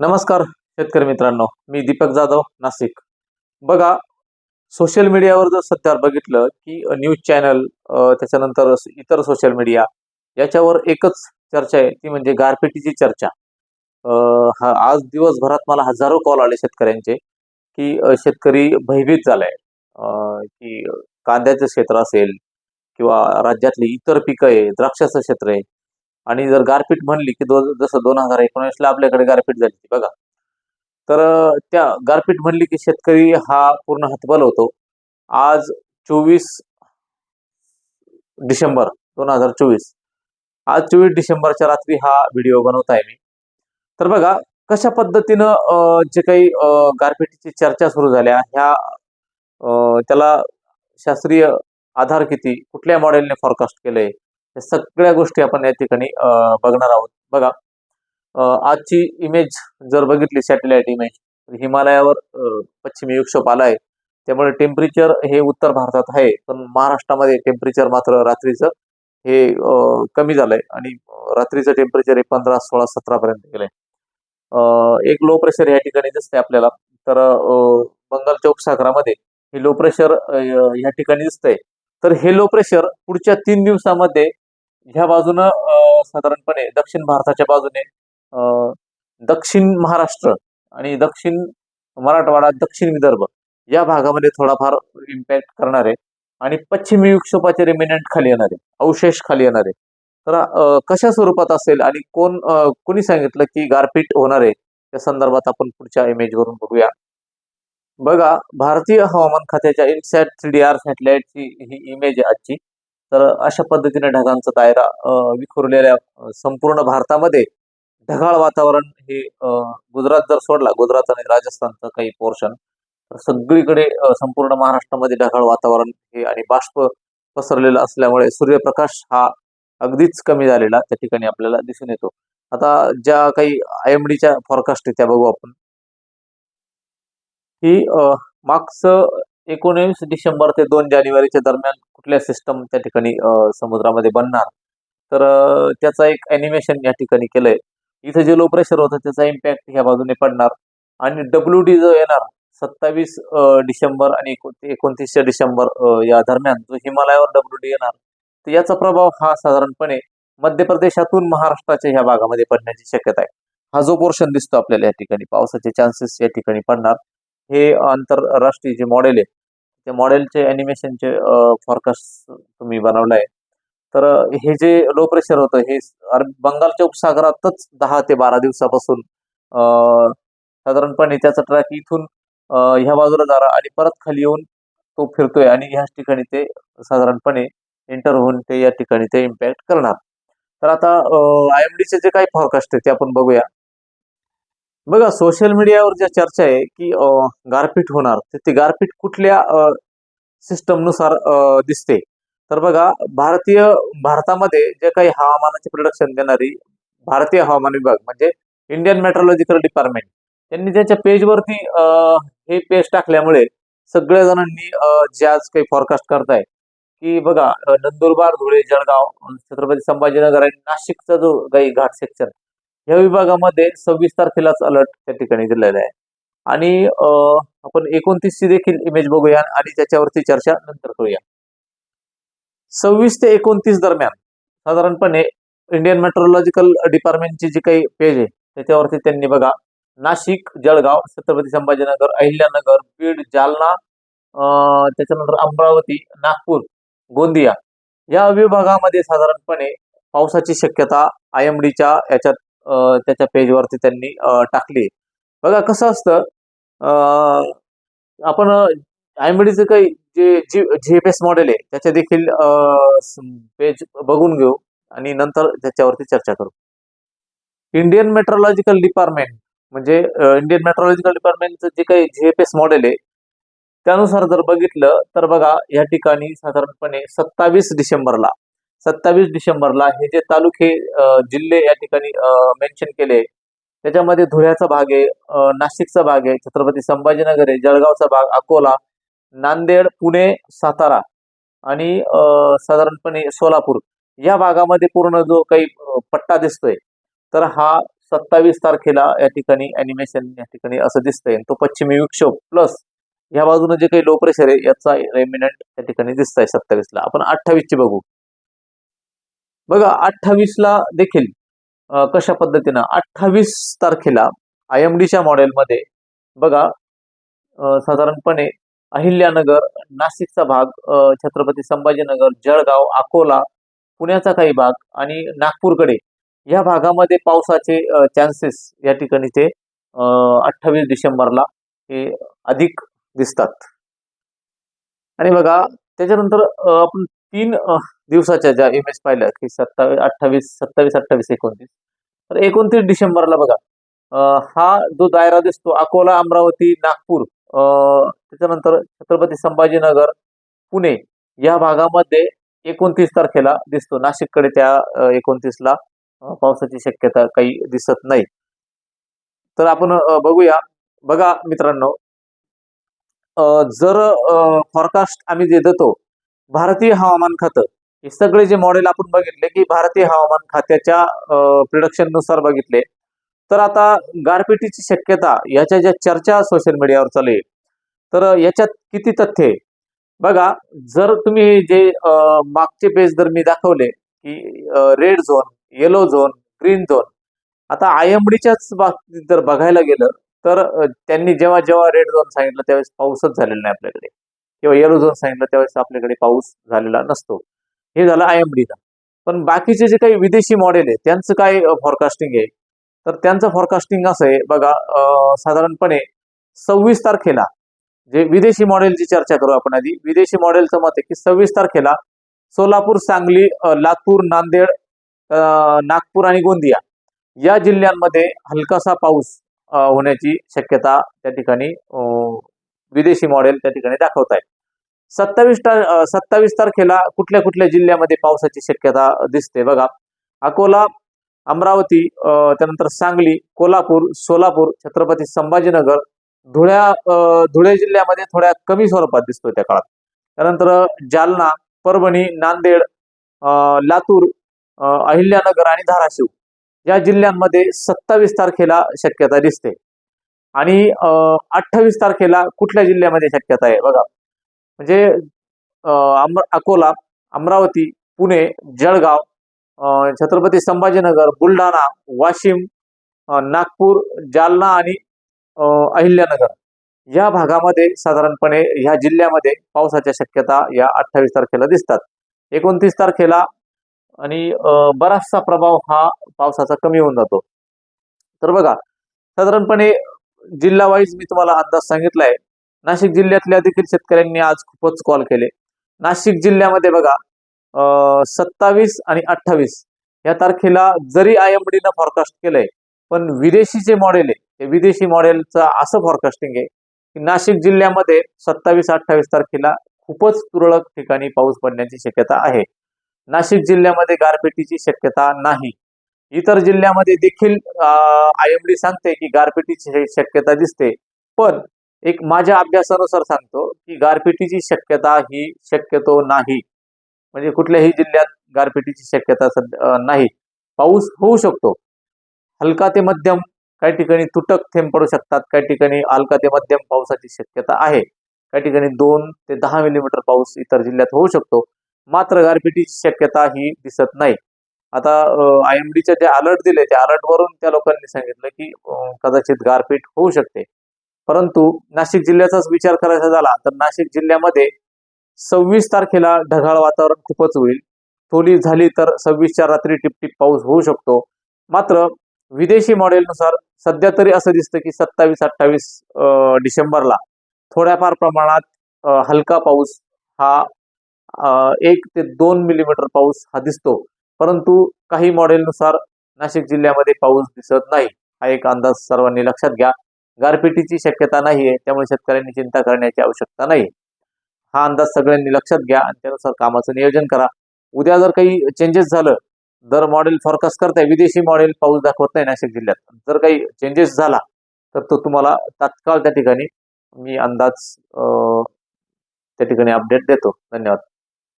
नमस्कार शेतकरी मित्रांनो. मी दीपक जाधव नाशिक. बघा सोशल मीडियावर जर सध्या बघितलं की न्यूज चॅनल त्याच्यानंतर इतर सोशल मीडिया याच्यावर एकच चर्चा आहे ती म्हणजे गारपिटीची चर्चा. हा आज दिवसभरात मला हजारो कॉल आले शेतकऱ्यांचे की शेतकरी भयभीत झालाय. की कांद्याचं क्षेत्र असेल किंवा राज्यातली इतर पिकं आहे द्राक्षाचं क्षेत्र आहे आणि जर गारपीट म्हणली की दो जसं दोन हजार एकोणीसला आपल्याकडे गारपीट झाली बघा. तर त्या गारपीट म्हणली की शेतकरी हा पूर्ण हतबल होतो. आज चोवीस डिसेंबर दोन हजार चोवीस. आज चोवीस डिसेंबरच्या रात्री हा व्हिडिओ बनवत आहे मी. तर बघा कशा पद्धतीनं जे काही गारपीटीची गारपिटीची चर्चा सुरू झाल्या ह्या त्याला शास्त्रीय आधार किती कुठल्या मॉडेलने फॉरकास्ट केलंय? या सगळ्या गोष्टी आपण या ठिकाणी बघणार आहोत. बघा आजची इमेज जर बघितली सॅटेलाइट इमेज हिमालयावर पश्चिमी विक्षोभ आलाय. त्यामुळे टेम्परेचर हे उत्तर भारतात आहे पण महाराष्ट्रामध्ये टेम्परेचर मात्र रात्रीचं हे कमी झालंय आणि रात्रीचं टेम्परेचर हे पंधरा सोळा सतरा पर्यंत गेलंय. एक लो प्रेशर या ठिकाणी दिसते आपल्याला. तर बंगालच्या उपसागरामध्ये हे लो प्रेशर या ठिकाणी दिसतंय. तर हे लो प्रेशर पुढच्या तीन दिवसामध्ये ह्या बाजूनं साधारणपणे दक्षिण भारताच्या बाजूने दक्षिण महाराष्ट्र आणि दक्षिण मराठवाडा दक्षिण विदर्भ या भागामध्ये थोडाफार इम्पॅक्ट करणारे आणि पश्चिमी विक्षोपाचे रिमिनंट खाली येणारे अवशेष खाली येणारे. तर कशा स्वरूपात असेल आणि कोण कोणी सांगितलं की गारपीट होणार आहे? त्या संदर्भात आपण पुढच्या इमेजवरून बघूया. बघा भारतीय हवामान खात्याच्या इनसॅट थ्री डी आर सॅटेलाइटची ही इमेज आहे आजची. तर अशा पद्धतीने ढगांचा दायरा विखुरलेल्या संपूर्ण भारतामध्ये ढगाळ वातावरण हे गुजरात जर सोडला गुजरात आणि राजस्थानचं काही पोर्शन तर सगळीकडे संपूर्ण महाराष्ट्रामध्ये ढगाळ वातावरण हे आणि बाष्प पसरलेलं असल्यामुळे सूर्यप्रकाश हा अगदीच कमी झालेला त्या ठिकाणी आपल्याला दिसून येतो. आता ज्या काही आय एम डीच्या फॉरकास्ट आहे त्या बघू आपण. की मागचं एकोणीस डिसेंबर ते दोन जानेवारीच्या दरम्यान कुठल्या सिस्टम त्या ठिकाणी समुद्रामध्ये बनणार? तर त्याचा एक अॅनिमेशन या ठिकाणी केलंय. इथं जे लो प्रेशर होतं त्याचा इम्पॅक्ट ह्या बाजूने पडणार. आणि डब्ल्यू डी जो येणार सत्तावीस डिसेंबर आणि एकोणतीसच्या एकोणतीसशे डिसेंबर या दरम्यान जो हिमालयावर डब्ल्यू डी येणार तर याचा प्रभाव हा साधारणपणे मध्य प्रदेशातून महाराष्ट्राच्या ह्या भागामध्ये पडण्याची शक्यता आहे. हा जो पोर्शन दिसतो आपल्याला या ठिकाणी पावसाचे चान्सेस या ठिकाणी पडणार. हे आंतरराष्ट्रीय जे मॉडेल आहे त्या मॉडेलचे अॅनिमेशनचे फॉरकास्ट तुम्ही बनवलंय. तर हे जे लो प्रेशर होतं हे बंगालच्या उपसागरातच दहा ते बारा दिवसापासून साधारणपणे त्याचा ट्रॅक इथून ह्या बाजूला जाणार आणि परत खाली येऊन तो फिरतोय आणि ह्याच ठिकाणी ते साधारणपणे एंटर होऊन ते या ठिकाणी ते इम्पॅक्ट करणार. तर आता आय एम डीचे जे काही फॉरकास्ट आहे ते आपण बघूया. बघा सोशल मीडियावर ज्या चर्चा आहे की गारपीट होणार तर ती गारपीट कुठल्या सिस्टमनुसार दिसते? तर बघा भारतीय भारतामध्ये जे काही हवामानाचे प्रोडक्शन देणारी भारतीय हवामान विभाग म्हणजे इंडियन मेट्रोलॉजिकल डिपार्टमेंट त्यांनी त्यांच्या पेजवरती हे पेज टाकल्यामुळे सगळ्या जणांनी अं, जे आज काही फॉरकास्ट करताय की बघा नंदुरबार धुळे जळगाव छत्रपती संभाजीनगर आणि नाशिकचा जो काही घाट सेक्शन या विभागामध्ये सव्वीस तारखेलाच अलर्ट त्या ठिकाणी दिलेला आहे. आणि अं, आपण एकोणतीसची देखील इमेज बघूया आणि त्याच्यावरती चर्चा नंतर करूया. सव्वीस ते एकोणतीस दरम्यान साधारणपणे इंडियन मेट्रोलॉजिकल डिपार्टमेंटची जी काही पेज आहे त्याच्यावरती त्यांनी बघा. नाशिक जळगाव छत्रपती संभाजीनगर अहिल्यानगर बीड जालना अं, त्याच्यानंतर अमरावती नागपूर गोंदिया या विभागामध्ये साधारणपणे पावसाची शक्यता आय एम डीच्या याच्यात त्याच्या पेजवरती त्यांनी टाकली. बघा कसं असतं आपण आय काही जे G G F S model आहे त्याच्या देखील पेज बघून घेऊ आणि नंतर त्याच्यावरती चर्चा करू. इंडियन मेट्रोलॉजिकल डिपार्टमेंट म्हणजे इंडियन मेट्रोलॉजिकल डिपार्टमेंटचं जे काही जी एफ एस मॉडेल आहे त्यानुसार जर बघितलं तर बघा या ठिकाणी साधारणपणे सत्तावीस डिसेंबरला सत्तावीस डिसेंबरला हे जे तालुके जिल्हे या ठिकाणी मेन्शन केले त्याच्यामध्ये धुळ्याचा भाग आहे नाशिकचा भाग आहे छत्रपती संभाजीनगर आहे जळगावचा भाग अकोला नांदेड पुणे सातारा आणि साधारणपणे सोलापूर. या भागामध्ये पूर्ण जो काही पट्टा दिसतोय तर हा सत्तावीस तारखेला या ठिकाणी अॅनिमेशन या ठिकाणी असं दिसतंय. तो पश्चिमी विक्षोभ प्लस ह्या बाजूने जे काही लो प्रेशर आहे याचा रेमिनंट या ठिकाणी दिसतंय सत्तावीसला. आपण अठ्ठावीसची बघू. बघा अठ्ठावीसला देखील कशा पद्धतीनं अठ्ठावीस तारखेला आय एम डीच्या मॉडेलमध्ये बघा साधारणपणे अहिल्यानगर नाशिकचा भाग छत्रपती संभाजीनगर जळगाव अकोला पुण्याचा काही भाग आणि नागपूरकडे या भागामध्ये पावसाचे चान्सेस या ठिकाणी ते अठ्ठावीस डिसेंबरला हे अधिक दिसतात. आणि बघा त्याच्यानंतर आपण तीन दिवसाच्या ज्या इमेज पाहिल्या की सत्तावीस अठ्ठावीस सत्तावीस अठ्ठावीस एकोणतीस. तर एकोणतीस डिसेंबरला बघा हा जो दायरा दिसतो अकोला अमरावती नागपूर अं, त्याच्यानंतर छत्रपती संभाजीनगर पुणे या भागामध्ये एकोणतीस तारखेला दिसतो. नाशिककडे त्या एकोणतीसला पावसाची शक्यता काही दिसत नाही. तर आपण बघूया. बघा मित्रांनो अं, जर फॉरकास्ट आम्ही जे देतो भारतीय हवामान खातं हे सगळे जे मॉडेल आपण बघितले की भारतीय हवामान खात्याच्या प्रिडक्शननुसार बघितले. तर आता गारपिटीची शक्यता याच्या ज्या चर्चा सोशल मीडियावर चालू आहे तर याच्यात किती तथ्य आहे? बघा जर तुम्ही जे मागचे पेज जर मी दाखवले की red zone yellow zone green zone आता आय एम डीच्याच बाबतीत जर बघायला गेलं तर त्यांनी जेव्हा जेव्हा रेड झोन सांगितलं त्यावेळेस पाऊसच झालेला नाही आपल्याकडे. किंवा येलो झोन सांगितलं त्यावेळेस आपल्याकडे पाऊस झालेला नसतो. हे झालं आय एम डीला पण बाकीचे जे काही विदेशी मॉडेल आहे त्यांचं काय फॉरकास्टिंग आहे? तर त्यांचं फॉरकास्टिंग असं आहे बघा साधारणपणे सव्वीस तारखेला जे विदेशी मॉडेलची चर्चा करू आपण आधी. विदेशी मॉडेलचं मत आहे की सव्वीस तारखेला सोलापूर सांगली लातूर नांदेड नागपूर आणि गोंदिया या जिल्ह्यांमध्ये हलकासा पाऊस होण्याची शक्यता त्या ठिकाणी विदेशी मॉडेल त्या ठिकाणी दाखवत आहे सत्तावीस सत्तावीस तारखेला कुठल्या कुठल्या जिल्ह्यामध्ये पावसाची शक्यता दिसते? बघा अकोला अमरावती अं, त्यानंतर सांगली कोल्हापूर सोलापूर छत्रपती संभाजीनगर धुळ्या धुळे जिल्ह्यामध्ये थोड्या कमी स्वरूपात दिसतो त्या काळात. त्यानंतर जालना परभणी नांदेड अं, लातूर अहिल्यानगर आणि धाराशिव या जिल्ह्यांमध्ये सत्तावीस तारखेला शक्यता दिसते. आणि अठ्ठावीस तारखेला कुठल्या जिल्ह्यामध्ये शक्यता आहे? बघा म्हणजे अमर अकोला अमरावती पुणे जळगाव छत्रपती संभाजीनगर बुलढाणा वाशिम नागपूर जालना आणि अहिल्यानगर. या भागामध्ये साधारणपणे ह्या जिल्ह्यामध्ये पावसाच्या शक्यता या अठ्ठावीस तारखेला दिसतात. एकोणतीस तारखेला आणि बराचसा प्रभाव हा पावसाचा कमी होऊन जातो. तर बघा साधारणपणे जिल्हा वाईज मी तुम्हाला अंदाज सांगितलाय नाशिक जिल्ह्यातल्या देखील शेतकऱ्यांनी आज खूपच कॉल केले. नाशिक जिल्ह्यामध्ये बघा सत्तावीस आणि अठ्ठावीस या तारखेला जरी आय एम डीनं फॉरकास्ट केलंय पण विदेशी जे मॉडेल आहे ते विदेशी मॉडेलचं असं फॉरकास्टिंग आहे की नाशिक जिल्ह्यामध्ये सत्तावीस अठ्ठावीस तारखेला खूपच तुरळक ठिकाणी पाऊस पडण्याची शक्यता आहे. नाशिक जिल्ह्यामध्ये गारपिटीची शक्यता नाही. इतर जिल्ह्यामध्ये देखील आय एम डी सांगते की गारपिटीची शक्यता दिसते. पण एक माझ्या अभ्यासानुसार सांगतो की गारपिटीची शक्यता ही शक्यतो नाही. म्हणजे कुठल्याही जिल्ह्यात गारपिटीची शक्यता सध्या नाही. पाऊस होऊ शकतो. हलका ते मध्यम काही ठिकाणी तुटक थेंब पडू शकतात. काही ठिकाणी हलका ते मध्यम पावसाची शक्यता आहे. काही ठिकाणी दोन ते दहा मिलीमीटर पाऊस इतर जिल्ह्यात होऊ शकतो. मात्र गारपिटीची शक्यता ही दिसत नाही. आता आय एम डीचे जे अलर्ट दिले त्या अलर्ट वरून त्या लोकांनी सांगितलं की कदाचित गारपीट होऊ शकते. परंतु नाशिक जिल्ह्याचाच विचार करायचा झाला तर नाशिक जिल्ह्यामध्ये सव्वीस तारखेला ढगाळ वातावरण खूपच होईल. थोडी झाली तर सव्वीसच्या रात्री टिपटिप पाऊस होऊ शकतो. मात्र विदेशी मॉडेलनुसार सध्या तरी असं दिसतं की सत्तावीस अठ्ठावीस डिसेंबरला थोड्याफार प्रमाणात हलका पाऊस हा एक ते दोन मिलीमीटर पाऊस हा दिसतो. परंतु काही मॉडेलनुसार नाशिक जिल्ह्यामध्ये पाऊस दिसत नाही. हा एक अंदाज सर्वांनी लक्षात घ्या. गारपिटीची शक्यता नाही आहे त्यामुळे शेतकऱ्यांनी चिंता करण्याची आवश्यकता नाही हा अंदाज सगळ्यांनी लक्षात घ्या आणि त्यानुसार कामाचं नियोजन करा. उद्या जर काही चेंजेस झालं जर मॉडेल फॉरकास्ट करताय विदेशी मॉडेल पाऊस दाखवत नाही नाशिक जिल्ह्यात. जर काही चेंजेस झाला तर तो तुम्हाला तात्काळ त्या ठिकाणी मी अंदाज त्या ठिकाणी अपडेट देतो. धन्यवाद.